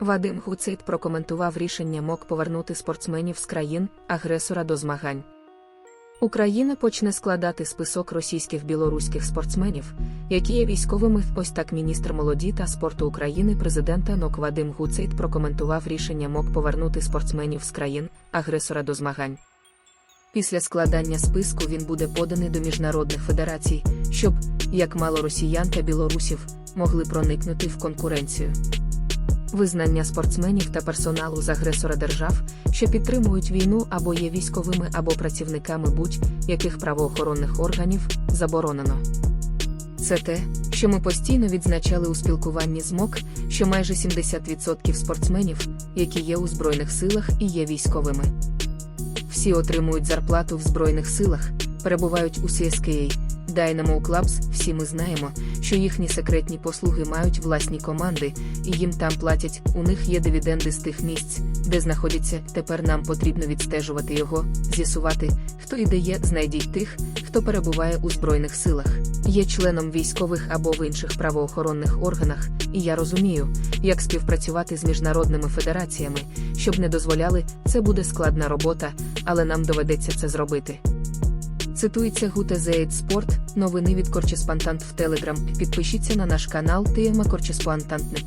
Вадим Гуцит прокоментував рішення МОК повернути спортсменів з країн агресора до змагань. Україна почне складати список російських білоруських спортсменів, які є військовими. Ось так міністр молоді та спорту України президента НОК Вадим Гуцит прокоментував рішення МОК повернути спортсменів з країн агресора до змагань. Після складання списку він буде поданий до міжнародних федерацій, щоб, як мало росіян та білорусів, могли проникнути в конкуренцію. Визнання спортсменів та персоналу з агресора держав, що підтримують війну або є військовими або працівниками будь-яких правоохоронних органів, заборонено. Це те, що ми постійно відзначали у спілкуванні з МОК, що майже 70% спортсменів, які є у Збройних силах і є військовими. Всі отримують зарплату в Збройних силах, перебувають у CSKA, Dynamo Clubs, всі ми знаємо, що їхні секретні послуги мають власні команди, і їм там платять, у них є дивіденди з тих місць, де знаходяться. Тепер нам потрібно відстежувати його, з'ясувати, хто і де є, знайдіть тих, хто перебуває у Збройних силах, є членом військових або в інших правоохоронних органах, і я розумію, як співпрацювати з міжнародними федераціями, щоб не дозволяли, це буде складна робота, але нам доведеться це зробити. Цитується Гуте Спорт, новини від Корчеспонтант в Телеграм. Підпишіться на наш канал Тема Корчеспонтантнет.